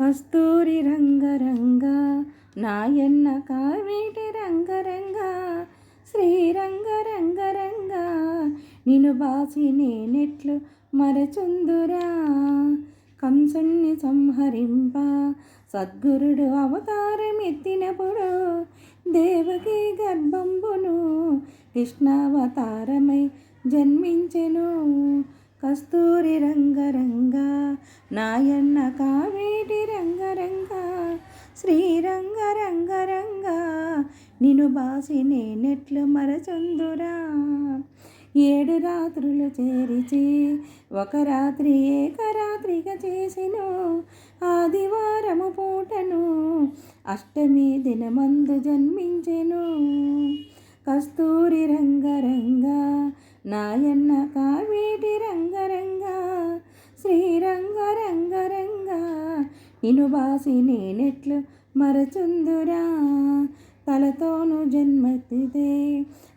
కస్తూరి రంగరంగ నాయన్న కావేటి రంగరంగ శ్రీరంగ రంగరంగ నిను బాసి నేనెట్లు మరచుందురా. కంసుణ్ణి సంహరింప సద్గురుడు అవతారమెత్తినప్పుడు దేవకి గర్భంబును కృష్ణావతారమై జన్మించెను. కస్తూరి రంగరంగ నాయన్న కావే శ్రీరంగ రంగరంగ నిను బాసి నేనెట్లు మరచందురా. ఏడు రాత్రులు చేరిచి ఒక రాత్రి ఏకరాత్రిగా చేసిను. ఆదివారము పూటను అష్టమి దినమందు జన్మించెను. కస్తూరి రంగరంగ నాయన్న కావే నిను బాసి నేనెట్లు మరచుందురా. తలతోను జన్మెత్తితే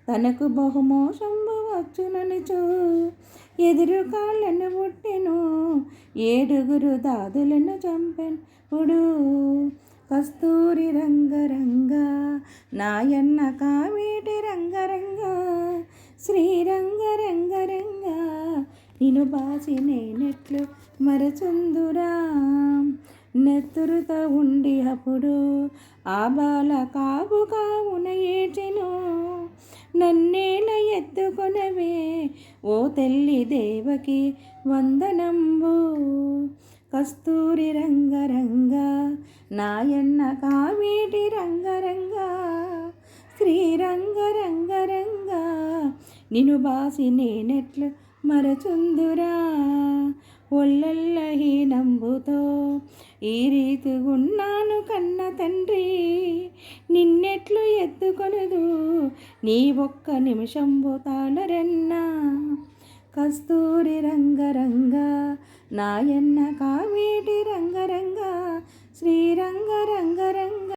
తనకు బహుమోషంబు వచ్చుననుచు. ఎదురు కాళ్ళను పుట్టెను ఏడుగురు దాదులను చంపెప్పుడు కస్తూరి రంగరంగ నాయన్న కావేటి రంగరంగ శ్రీరంగ రంగరంగ నిను బాసి నేనెట్లు మరచుందురా. నెత్తురుతో ఉండి అప్పుడు ఆ బాల కావు కావున ఏచెను నన్నేల ఎత్తుకొనవే ఓ తెల్లి దేవకి వందనంబు. కస్తూరి రంగరంగ నాయన్న కావేటి రంగరంగ శ్రీరంగ రంగరంగ నిను బాసి నేనెట్లు మరచుందురా. ఒల్లల్లహీనంబుతో ఈ రీతిగున్నాను కన్న తండ్రి. నిన్నెట్లు ఎత్తుకొనదు. నీ ఒక్క నిమిషం తాళరన్నా కస్తూరి రంగరంగ నాయన్న కావేటి రంగరంగ శ్రీరంగ రంగరంగ.